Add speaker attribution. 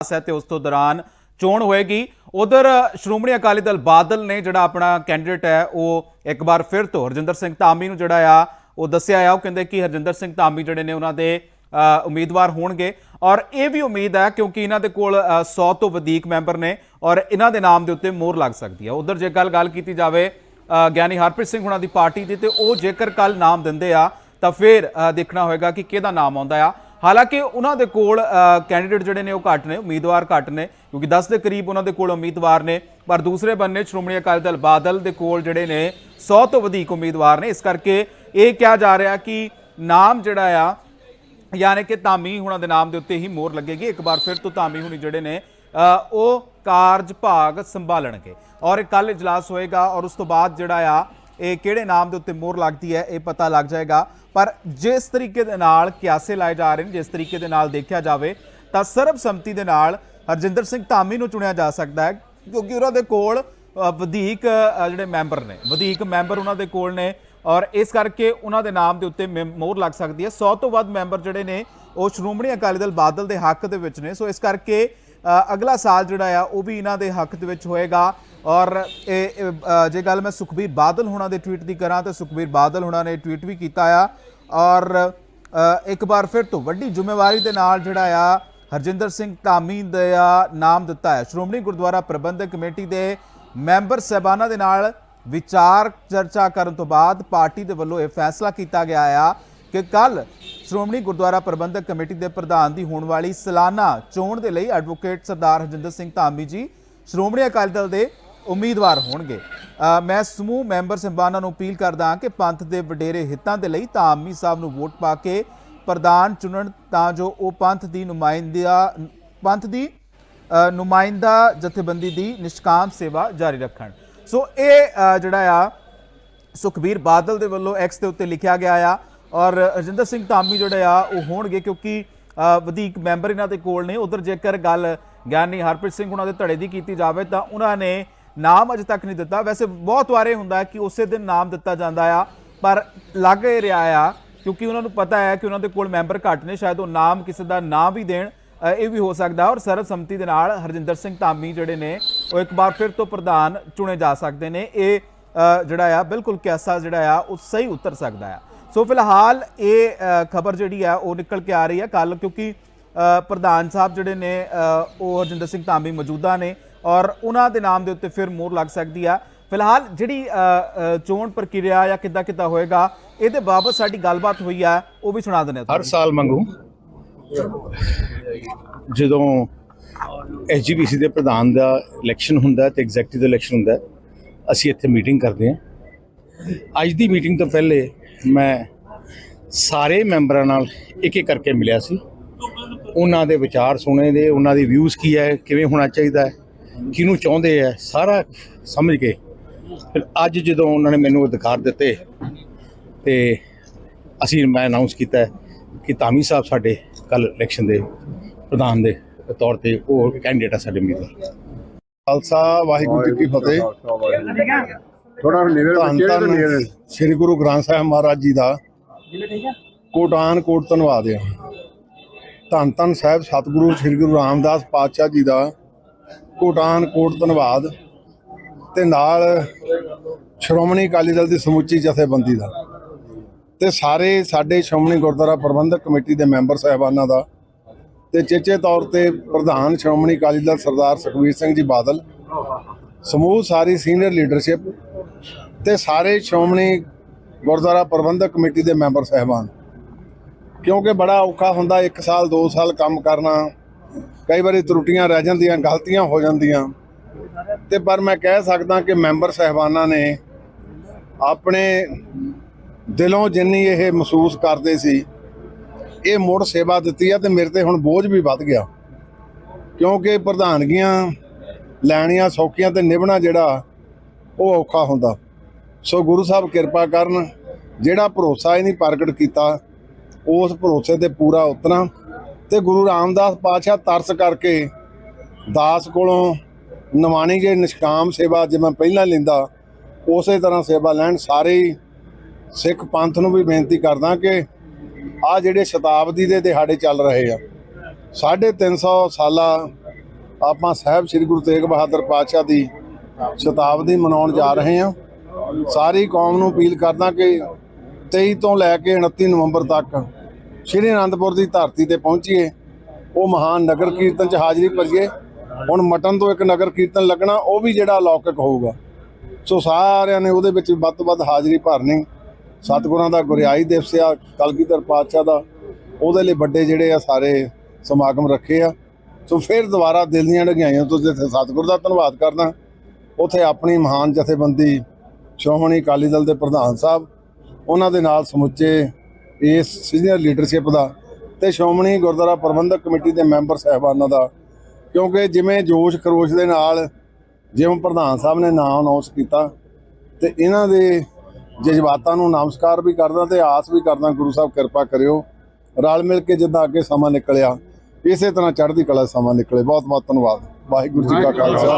Speaker 1: ਪਾਸ ਹੈ ਤੇ ਉਸ ਤੋਂ ਦੌਰਾਨ ਚੋਣ ਹੋਏਗੀ। ਉਧਰ ਸ਼੍ਰੋਮਣੀ ਅਕਾਲੀ ਦਲ ਬਾਦਲ ਨੇ ਜਿਹੜਾ ਆਪਣਾ ਕੈਂਡੀਡੇਟ ਹੈ ਉਹ ਇੱਕ ਵਾਰ ਫਿਰ ਤੋਂ ਹਰਜਿੰਦਰ ਸਿੰਘ ਧਾਮੀ ਨੂੰ ਜਿਹੜਾ ਆ ਉਹ ਦੱਸਿਆ ਆ। ਉਹ ਕਹਿੰਦੇ ਕਿ ਹਰਜਿੰਦਰ ਸਿੰਘ ਧਾਮੀ ਜਿਹੜੇ ਨੇ ਉਹਨਾਂ ਦੇ ਉਮੀਦਵਾਰ ਹੋਣਗੇ। ਔਰ ਇਹ ਵੀ ਉਮੀਦ ਹੈ ਕਿਉਂਕਿ ਇਹਨਾਂ ਦੇ ਕੋਲ ਅ, 100 ਤੋਂ ਵਧੇਕ ਮੈਂਬਰ ਨੇ ਔਰ ਇਹਨਾਂ ਦੇ ਨਾਮ ਦੇ ਉੱਤੇ ਮੋਹਰ ਲੱਗ ਸਕਦੀ ਹੈ। ਉਧਰ ਜੇ ਗੱਲ ਗੱਲ ਕੀਤੀ ਜਾਵੇ ਗਿਆਨੀ ਹਰਪ੍ਰੀਤ ਸਿੰਘ ਹੁਣਾਂ ਦੀ ਪਾਰਟੀ ਦੀ ਤੇ ਉਹ ਜੇਕਰ ਕੱਲ ਨਾਮ ਦਿੰਦੇ ਆ ਤਾਂ ਫਿਰ ਦੇਖਣਾ ਹੋਏਗਾ ਕਿ ਕਿਹਦਾ ਨਾਮ ਆਉਂਦਾ ਆ। ਹਾਲਾਂਕਿ ਉਹਨਾਂ ਦੇ ਕੋਲ ਕੈਂਡੀਡੇਟ ਜਿਹੜੇ ਨੇ ਉਹ ਘੱਟ ਨੇ, ਉਮੀਦਵਾਰ ਘੱਟ ਨੇ, ਕਿਉਂਕਿ 10 ਦੇ ਕਰੀਬ ਉਹਨਾਂ ਦੇ ਕੋਲ ਉਮੀਦਵਾਰ ਨੇ, ਪਰ ਦੂਸਰੇ ਬੰਨੇ ਸ਼੍ਰੋਮਣੀ ਅਕਾਲੀ ਦਲ ਬਾਦਲ ਦੇ ਕੋਲ ਜਿਹੜੇ ਨੇ 100 ਤੋਂ ਵਧੇਕ ਉਮੀਦਵਾਰ ਨੇ। ਇਸ ਕਰਕੇ ਇਹ ਕਿਹਾ ਜਾ ਰਿਹਾ ਕਿ ਨਾਮ ਜਿਹੜਾ ਆ, ਯਾਨੀ ਕਿ ਧਾਮੀ ਹੁਣਾਂ ਦੇ ਨਾਮ ਦੇ ਉੱਤੇ ਹੀ ਮੋਹਰ ਲੱਗੇਗੀ। ਇੱਕ ਵਾਰ ਫਿਰ ਤੋਂ ਧਾਮੀ ਹੁਣੀ ਜਿਹੜੇ ਨੇ ਉਹ ਕਾਰਜ ਭਾਗ ਸੰਭਾਲਣਗੇ। ਔਰ ਕੱਲ ਇਜਲਾਸ ਹੋਏਗਾ ਔਰ ਉਸ ਤੋਂ ਬਾਅਦ ਜਿਹੜਾ ਆ ਇਹ ਕਿਹੜੇ ਨਾਮ ਦੇ ਉੱਤੇ ਮੋਹਰ ਲੱਗਦੀ ਹੈ, ਇਹ ਪਤਾ ਲੱਗ ਜਾਏਗਾ। ਪਰ ਜਿਸ ਤਰੀਕੇ ਦੇ ਨਾਲ ਕਿਆਸੇ ਲਾਏ ਜਾ ਰਹੇ ਨੇ, ਜਿਸ ਤਰੀਕੇ ਦੇ ਨਾਲ ਦੇਖਿਆ ਜਾਵੇ, ਤਾਂ ਸਰਬਸੰਮਤੀ ਦੇ ਨਾਲ ਹਰਜਿੰਦਰ ਸਿੰਘ ਧਾਮੀ ਨੂੰ ਚੁਣਿਆ ਜਾ ਸਕਦਾ ਹੈ, ਕਿਉਂਕਿ ਉਹਨਾਂ ਦੇ ਕੋਲ ਵਧੀਕ ਜਿਹੜੇ ਮੈਂਬਰ ਨੇ, ਵਧੀਕ ਮੈਂਬਰ ਉਹਨਾਂ ਦੇ ਕੋਲ ਨੇ, ਔਰ ਇਸ ਕਰਕੇ ਉਹਨਾਂ ਦੇ ਨਾਮ ਦੇ ਉੱਤੇ ਮੇ- ਮੋਹਰ ਲੱਗ ਸਕਦੀ ਹੈ। 100 ਤੋਂ ਵੱਧ ਮੈਂਬਰ ਜਿਹੜੇ ਨੇ, ਉਹ ਸ਼੍ਰੋਮਣੀ ਅਕਾਲੀ ਦਲ ਬਾਦਲ ਦੇ ਹੱਕ ਦੇ ਵਿੱਚ ਨੇ, ਸੋ ਇਸ ਕਰਕੇ ਅਗਲਾ ਸਾਲ ਜਿਹੜਾ ਆ, ਉਹ ਵੀ ਇਹਨਾਂ ਦੇ ਹੱਕ ਦੇ ਵਿੱਚ ਹੋਏਗਾ। ਔਰ ਇਹ ਜੇ ਗੱਲ ਮੈਂ ਸੁਖਬੀਰ ਬਾਦਲ ਹੋਣਾ ਦੇ ਟਵੀਟ ਦੀ ਕਰਾਂ ਤਾਂ ਸੁਖਬੀਰ ਬਾਦਲ ਹੁਣਾਂ ਨੇ ਟਵੀਟ ਵੀ ਕੀਤਾ ਆ। ਔਰ ਇੱਕ ਵਾਰ ਫਿਰ ਤੋਂ ਵੱਡੀ ਜ਼ਿੰਮੇਵਾਰੀ ਦੇ ਨਾਲ ਜਿਹੜਾ ਆ, ਹਰਜਿੰਦਰ ਸਿੰਘ ਧਾਮੀ ਦਾ ਨਾਮ ਦਿੱਤਾ ਹੈ। ਸ਼੍ਰੋਮਣੀ ਗੁਰਦੁਆਰਾ ਪ੍ਰਬੰਧਕ ਕਮੇਟੀ ਦੇ ਮੈਂਬਰ ਸਹਿਬਾਨਾਂ ਦੇ ਨਾਲ ਵਿਚਾਰ ਚਰਚਾ ਕਰਨ ਤੋਂ ਬਾਅਦ ਪਾਰਟੀ ਦੇ ਵੱਲੋਂ ਇਹ ਫੈਸਲਾ ਕੀਤਾ ਗਿਆ ਆ ਕਿ ਕੱਲ ਸ਼੍ਰੋਮਣੀ ਗੁਰਦੁਆਰਾ ਪ੍ਰਬੰਧਕ ਕਮੇਟੀ ਦੇ ਪ੍ਰਧਾਨ ਦੀ ਹੋਣ ਵਾਲੀ ਸਾਲਾਨਾ ਚੋਣ ਦੇ ਲਈ ਐਡਵੋਕੇਟ ਸਰਦਾਰ ਹਰਜਿੰਦਰ ਸਿੰਘ ਧਾਮੀ ਜੀ ਸ਼੍ਰੋਮਣੀ ਅਕਾਲੀ ਦਲ ਦੇ ਉਮੀਦਵਾਰ ਹੋਣਗੇ। ਮੈਂ ਸਮੂਹ ਮੈਂਬਰ ਸਹਿਬਾਨਾਂ ਨੂੰ ਅਪੀਲ ਕਰਦਾ ਹਾਂ ਕਿ ਪੰਥ ਦੇ ਵਡੇਰੇ ਹਿੱਤਾਂ ਦੇ ਲਈ ਧਾਮੀ ਸਾਹਿਬ ਨੂੰ ਵੋਟ ਪਾ ਕੇ ਪ੍ਰਧਾਨ ਚੁਣਨ, ਤਾਂ ਜੋ ਉਹ ਪੰਥ ਦੀ ਨੁਮਾਇੰਦਿਆ, ਪੰਥ ਦੀ ਨੁਮਾਇੰਦਾ ਜਥੇਬੰਦੀ ਦੀ ਨਿਸ਼ਕਾਮ ਸੇਵਾ ਜਾਰੀ ਰੱਖਣ। ਸੋ ਇਹ ਜਿਹੜਾ ਆ, ਸੁਖਬੀਰ ਬਾਦਲ ਦੇ ਵੱਲੋਂ ਐਕਸ ਦੇ ਉੱਤੇ ਲਿਖਿਆ ਗਿਆ ਆ ਔਰ ਰਜਿੰਦਰ ਸਿੰਘ ਧਾਮੀ ਜਿਹੜੇ ਆ, ਉਹ ਹੋਣਗੇ ਕਿਉਂਕਿ ਵਧੀਕ ਮੈਂਬਰ ਇਹਨਾਂ ਦੇ ਕੋਲ ਨੇ। ਉਧਰ ਜੇਕਰ ਗੱਲ ਗਿਆਨੀ ਹਰਪ੍ਰੀਤ ਸਿੰਘ ਉਹਨਾਂ ਦੇ ਧੜੇ ਦੀ ਕੀਤੀ ਜਾਵੇ ਤਾਂ ਉਹਨਾਂ ਨੇ ਨਾਮ ਅਜੇ ਤੱਕ ਨਹੀਂ ਦਿੱਤਾ। ਵੈਸੇ ਬਹੁਤ ਵਾਰੇ ਹੁੰਦਾ ਕਿ ਉਸੇ ਦਿਨ ਨਾਮ ਦਿੱਤਾ ਜਾਂਦਾ ਆ, ਪਰ ਲੱਗ ਇਹ ਰਿਹਾ ਆ, ਕਿਉਂਕਿ ਉਹਨਾਂ ਨੂੰ ਪਤਾ ਹੈ ਕਿ ਉਹਨਾਂ ਦੇ ਕੋਲ ਮੈਂਬਰ ਘੱਟ ਨੇ, ਸ਼ਾਇਦ ਉਹ ਨਾਮ ਕਿਸੇ ਦਾ ਨਾਮ ਵੀ ਦੇਣ ਇਹ ਵੀ ਹੋ ਸਕਦਾ ਔਰ ਸਰਬਸੰਮਤੀ ਦੇ ਨਾਲ ਹਰਜਿੰਦਰ ਸਿੰਘ ਧਾਮੀ ਜਿਹੜੇ ਨੇ, ਉਹ ਇੱਕ ਵਾਰ ਫਿਰ ਤੋਂ ਪ੍ਰਧਾਨ ਚੁਣੇ ਜਾ ਸਕਦੇ ਨੇ। ਇਹ ਜਿਹੜਾ ਆ, ਬਿਲਕੁਲ ਕਿਆਸਾ ਜਿਹੜਾ ਆ, ਉਹ ਸਹੀ ਉਤਰ ਸਕਦਾ ਆ। ਸੋ ਫਿਲਹਾਲ ਇਹ ਖਬਰ ਜਿਹੜੀ ਆ, ਉਹ ਨਿਕਲ ਕੇ ਆ ਰਹੀ ਹੈ ਕੱਲ ਕਿਉਂਕਿ ਪ੍ਰਧਾਨ ਸਾਹਿਬ ਜਿਹੜੇ ਨੇ ਉਹ ਹਰਜਿੰਦਰ ਸਿੰਘ ਧਾਮੀ ਮੌਜੂਦਾ ਨੇ। ਔਰ ਉਹਨਾਂ ਦੇ ਨਾਮ ਦੇ ਉੱਤੇ ਫਿਰ ਮੋਹਰ ਲੱਗ ਸਕਦੀ ਆ। ਫਿਲਹਾਲ ਜਿਹੜੀ ਚੋਣ ਪ੍ਰਕਿਰਿਆ ਜਾਂ ਕਿੱਦਾਂ ਕਿੱਦਾਂ ਹੋਏਗਾ ਇਹਦੇ ਬਾਬਤ ਸਾਡੀ ਗੱਲਬਾਤ ਹੋਈ ਆ ਉਹ ਵੀ ਸੁਣਾ ਦਿੰਦੇ ਹਾਂ
Speaker 2: ਹਰ ਸਾਲ ਮੰਗੂ। ਜਦੋਂ ਐਸਜੀਪੀਸੀ ਦੇ ਪ੍ਰਧਾਨ ਦਾ ਇਲੈਕਸ਼ਨ ਹੁੰਦਾ ਤੇ ਐਗਜ਼ੈਕਟਿਵ ਦਾ ਇਲੈਕਸ਼ਨ ਹੁੰਦਾ ਅਸੀਂ ਇੱਥੇ ਮੀਟਿੰਗ ਕਰਦੇ ਹਾਂ। ਅੱਜ ਦੀ ਮੀਟਿੰਗ ਤੋਂ ਪਹਿਲੇ ਮੈਂ ਸਾਰੇ ਮੈਂਬਰਾਂ ਨਾਲ ਇੱਕ ਇੱਕ ਕਰਕੇ ਮਿਲਿਆ ਸੀ। ਉਹਨਾਂ ਦੇ ਵਿਚਾਰ ਸੁਣੇ ਦੇ ਉਹਨਾਂ ਦੀ ਵਿਊਜ਼ ਕੀ ਹੈ ਕਿਵੇਂ ਹੋਣਾ ਚਾਹੀਦਾ ਹੈ। ਕਿਹਨੂੰ ਚਾਹੁੰਦੇ ਆ ਸਾਰਾ ਸਮਝ ਕੇ। ਫਿਰ ਅੱਜ ਜਦੋਂ ਉਹਨਾਂ ਨੇ ਮੈਨੂੰ ਅਧਿਕਾਰ ਦਿੱਤੇ ਤੇ ਅਸੀਂ ਮੈਂ ਅਨਾਉਂਸ ਕੀਤਾ ਕਿ ਧਾਮੀ ਸਾਹਿਬ ਸਾਡੇ ਕੱਲ ਇਲੈਕਸ਼ਨ ਦੇ ਪ੍ਰਧਾਨ ਦੇ ਤੌਰ ਤੇ ਉਹ ਕੈਂਡੀਡੇਟ ਆ ਸਾਡੇ ਉਮੀਦਵਾਰ।
Speaker 3: ਖਾਲਸਾ ਵਾਹਿਗੁਰੂ ਜੀ ਕੀ ਫਤਿਹ।
Speaker 4: ਥੋੜਾ ਨੇੜੇ ਬੱਚੇ
Speaker 3: ਸ੍ਰੀ ਗੁਰੂ ਗ੍ਰੰਥ ਸਾਹਿਬ ਮਹਾਰਾਜ ਜੀ ਦਾ ਕੋਟਾਨ ਕੋਟ ਧੰਨਵਾਦ ਹੈ ਧੰਨ ਧੰਨ ਸਾਹਿਬ ਸਤਿਗੁਰੂ ਸ੍ਰੀ ਗੁਰੂ ਰਾਮਦਾਸ ਪਾਤਸ਼ਾਹ ਜੀ ਦਾ ਕੋਟਾਨ, ਕੋਟ ਧੰਨਵਾਦ ਤੇ ਨਾਲ ਸ਼੍ਰੋਮਣੀ ਅਕਾਲੀ ਦਲ ਦੀ ਸਮੁੱਚੀ ਜਥੇਬੰਦੀ ਦਾ। ਤੇ ਸਾਰੇ ਸਾਡੇ ਸ਼੍ਰੋਮਣੀ ਗੁਰਦੁਆਰਾ ਪ੍ਰਬੰਧਕ ਕਮੇਟੀ ਦੇ ਮੈਂਬਰ ਸਾਹਿਬਾਨਾਂ ਦਾ ਤੇ ਚੇਚੇ ਤੌਰ ਤੇ ਪ੍ਰਧਾਨ ਸ਼੍ਰੋਮਣੀ ਅਕਾਲੀ ਦਲ ਸਰਦਾਰ ਸੁਖਬੀਰ ਸਿੰਘ ਜੀ ਬਾਦਲ, ਸਮੂਹ ਸਾਰੀ ਸੀਨੀਅਰ ਲੀਡਰਸ਼ਿਪ ਤੇ ਸਾਰੇ ਸ਼੍ਰੋਮਣੀ ਗੁਰਦੁਆਰਾ ਪ੍ਰਬੰਧਕ ਕਮੇਟੀ ਦੇ ਮੈਂਬਰ ਸਹਿਬਾਨ। ਕਿਉਂਕਿ ਬੜਾ ਔਖਾ ਹੁੰਦਾ 1 ਸਾਲ 2 ਸਾਲ ਕੰਮ ਕਰਨਾ ਕਈ ਵਾਰੀ ਤਰੁੱਟੀਆਂ ਰਹਿ ਜਾਂਦੀਆਂ, ਗਲਤੀਆਂ ਹੋ ਜਾਂਦੀਆਂ। ਤੇ ਪਰ ਮੈਂ ਕਹਿ ਸਕਦਾ ਕਿ ਮੈਂਬਰ ਸਹਿਬਾਨਾਂ ਨੇ ਆਪਣੇ ਦਿਲੋਂ ਜਿੰਨੀ ਇਹ ਮਹਿਸੂਸ ਕਰਦੇ ਸੀ, ਇਹ ਮੁੜ ਸੇਵਾ ਦਿੱਤੀ ਆ ਤੇ ਮੇਰੇ ਤੇ ਹੁਣ ਬੋਝ ਵੀ ਵੱਧ ਗਿਆ। ਕਿਉਂਕਿ ਪ੍ਰਧਾਨਗੀਆਂ ਲੈਣੀਆਂ ਸੌਖੀਆਂ ਤੇ ਨਿਭਣਾ ਜਿਹੜਾ, ਉਹ ਔਖਾ ਹੁੰਦਾ। ਸੋ ਗੁਰੂ ਸਾਹਿਬ ਕਿਰਪਾ ਕਰਨ, ਜਿਹੜਾ ਭਰੋਸਾ ਇਹਨੇ ਪ੍ਰਗਟ ਕੀਤਾ, ਉਸ ਭਰੋਸੇ ਤੇ ਪੂਰਾ ਉਤਰਾਂ। ਤੇ ਗੁਰੂ ਰਾਮਦਾਸ ਪਾਤਸ਼ਾਹ ਤਰਸ ਕਰਕੇ ਦਾਸ ਕੋਲੋਂ ਨਿਮਾਣੀ ਜੇ ਨਿਸ਼ਕਾਮ ਸੇਵਾ ਜਿਵੇਂ ਪਹਿਲਾਂ ਲੈਂਦਾ, ਉਸੇ ਤਰ੍ਹਾਂ ਸੇਵਾ ਲੈਣ ਸਾਰੇ ਸਿੱਖ ਪੰਥ ਨੂੰ ਵੀ ਬੇਨਤੀ ਕਰਦਾ ਕਿ ਆ ਜਿਹੜੇ ਸ਼ਤਾਬਦੀ ਦੇ ਦਿਹਾੜੇ ਚੱਲ ਰਹੇ ਆ 350 ਸਾਲਾ ਆਪਾਂ ਸਾਹਿਬ ਸ੍ਰੀ ਗੁਰੂ ਤੇਗ ਬਹਾਦਰ ਪਾਤਸ਼ਾਹ ਦੀ ਸ਼ਤਾਬਦੀ ਮਨਾਉਣ ਜਾ ਰਹੇ ਹਾਂ। ਸਾਰੀ ਕੌਮ ਨੂੰ ਅਪੀਲ ਕਰਦਾ ਕਿ 23 ਤੋਂ ਲੈ ਕੇ 29 ਨਵੰਬਰ ਤੱਕ ਸ਼੍ਰੀ ਅਨੰਦਪੁਰ ਦੀ ਧਰਤੀ ਤੇ ਪਹੁੰਚੀਏ, ਉਹ ਮਹਾਨ ਨਗਰ ਕੀਰਤਨ 'ਚ ਹਾਜ਼ਰੀ ਭਰੀਏ। ਹੁਣ ਮਟਨ ਤੋਂ ਇੱਕ ਨਗਰ ਕੀਰਤਨ ਲੱਗਣਾ, ਉਹ ਵੀ ਜਿਹੜਾ ਅਲੌਕਿਕ ਹੋਊਗਾ। ਸੋ ਸਾਰਿਆਂ ਨੇ ਉਹਦੇ ਵਿੱਚ ਵੱਧ ਤੋਂ ਵੱਧ ਹਾਜ਼ਰੀ ਭਰਨੀ। ਸਤਿਗੁਰਾਂ ਦਾ ਗੁਰਿਆਈ ਦਿਵਸ ਆ, ਕਲਗੀਧਰ ਪਾਤਸ਼ਾਹ ਦਾ। ਉਹਦੇ ਲਈ ਵੱਡੇ ਜਿਹੜੇ ਆ, ਸਾਰੇ ਸਮਾਗਮ ਰੱਖੇ ਆ। ਸੋ ਫਿਰ ਦੁਬਾਰਾ ਦਿਲ ਦੀਆਂ ਢਗਾਈਆਂ ਤੋਂ ਜਿੱਥੇ ਸਤਿਗੁਰ ਦਾ ਧੰਨਵਾਦ ਕਰਦਾ ਉੱਥੇ ਆਪਣੀ ਮਹਾਨ ਜਥੇਬੰਦੀ ਸ਼੍ਰੋਮਣੀ ਅਕਾਲੀ ਦਲ ਦੇ ਪ੍ਰਧਾਨ ਸਾਹਿਬ, ਉਹਨਾਂ ਦੇ ਨਾਲ ਸਮੁੱਚੇ ਇਸ ਸੀਨੀਅਰ ਲੀਡਰਸ਼ਿਪ ਦਾ ਤੇ ਸ਼੍ਰੋਮਣੀ ਗੁਰਦੁਆਰਾ ਪ੍ਰਬੰਧਕ ਕਮੇਟੀ ਦੇ ਮੈਂਬਰ ਸਾਹਿਬਾਨਾਂ ਦਾ, ਕਿਉਂਕਿ ਜਿਵੇਂ ਜੋਸ਼ ਖਰੋਸ਼ ਦੇ ਨਾਲ ਜਿਵੇਂ ਪ੍ਰਧਾਨ ਸਾਹਿਬ ਨੇ ਨਾਮ ਅਨਾਉਂਸ ਕੀਤਾ ਤੇ ਇਹਨਾਂ ਦੇ ਜਜ਼ਬਾਤਾਂ ਨੂੰ ਨਮਸਕਾਰ ਵੀ ਕਰਦਾ ਤੇ ਆਸ ਵੀ ਕਰਦਾ ਗੁਰੂ ਸਾਹਿਬ ਕਿਰਪਾ ਕਰਿਓ, ਰਲ ਮਿਲ ਕੇ ਜਿੱਦਾਂ ਅੱਗੇ ਸਮਾਂ ਨਿਕਲਿਆ, ਇਸੇ ਤਰ੍ਹਾਂ ਚੜ੍ਹਦੀ ਕਲਾ ਸਮਾਂ ਨਿਕਲੇ। ਬਹੁਤ ਬਹੁਤ ਧੰਨਵਾਦ। ਵਾਹਿਗੁਰੂ ਜੀ ਕਾ ਖਾਲਸਾ।